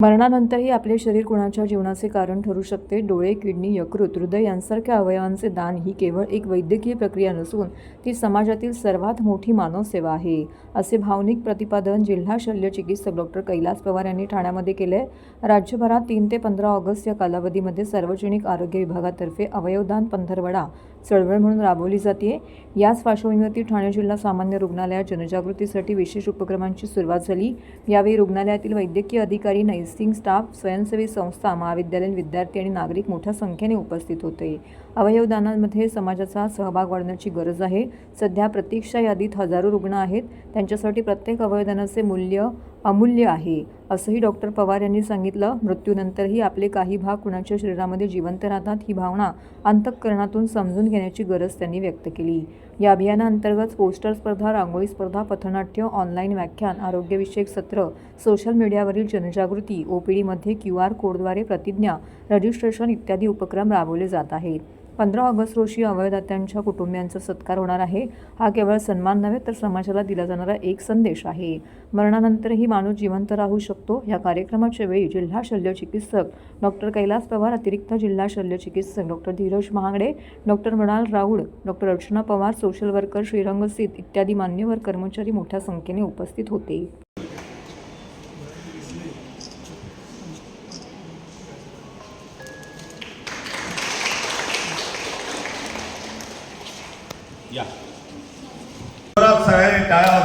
मरणानंतरही आपले शरीर कुणाच्या जीवनाचे कारण ठरू शकते? डोळे किडनी यकृत हृदय यांसारख्या अवयवांचे दान ही केवळ एक वैद्यकीय प्रक्रिया नसून ती समाजातील सर्वात मोठी मानवसेवा आहे असे भावनिक प्रतिपादन जिल्हा शल्य चिकित्सक डॉक्टर कैलास पवार यांनी ठाण्यामध्ये केले राज्यभरात तीन ते पंधरा ऑगस्ट या कालावधीमध्ये सार्वजनिक आरोग्य विभागातर्फे अवयवदान पंधरवडा चळवळ म्हणून राबवली जाते. याच पार्श्वभूमीवरती ठाणे जिल्हा सामान्य रुग्णालयात जनजागृतीसाठी विशेष उपक्रमांची सुरुवात झाली. यावेळी रुग्णालयातील वैद्यकीय अधिकारी नर्सिंग स्टाफ स्वयंसेवी संस्था महाविद्यालयीन विद्यार्थी आणि नागरिक मोठ्या संख्येने उपस्थित होते. अवयवदानामध्ये समाजाचा सहभाग वाढण्याची गरज आहे. सध्या प्रतीक्षा यादीत हजारो रुग्ण आहेत. त्यांच्यासाठी प्रत्येक अवयवदानाचे मूल्य अमूल्य आहे. असंही डॉक्टर पवार यांनी सांगितलं. मृत्यूनंतरही आपले काही भाग कुणाच्या शरीरामध्ये जिवंत राहतात ही भावना अंतःकरणातून समजून घेण्याची गरज त्यांनी व्यक्त केली. या अभियानाअंतर्गत पोस्टर स्पर्धा रांगोळी स्पर्धा पथनाट्य ऑनलाईन व्याख्यान आरोग्यविषयक सत्र सोशल मीडियावरील जनजागृती ओपीडीमध्ये क्यू आर कोडद्वारे प्रतिज्ञा रजिस्ट्रेशन इत्यादी उपक्रम राबवले जात आहेत. पंधरा ऑगस्ट रोजी अवयदात्यांच्या कुटुंबियांचा सत्कार होणार आहे. हा केवळ सन्मान नव्हे तर समाजाला दिला जाणारा एक संदेश आहे. मरणानंतरही माणूस जिवंत राहू शकतो. या कार्यक्रमाच्या वेळी जिल्हा शल्य चिकित्सक डॉक्टर कैलास पवार अतिरिक्त जिल्हा शल्य चिकित्सक doctor Dheeraj Mahagade doctor Mrunal Raul doctor Archana Pawar social worker Shrirang Seet इत्यादी मान्यवर कर्मचारी मोठ्या संख्येने उपस्थित होते. या. सगळ्यांनी टाळ्या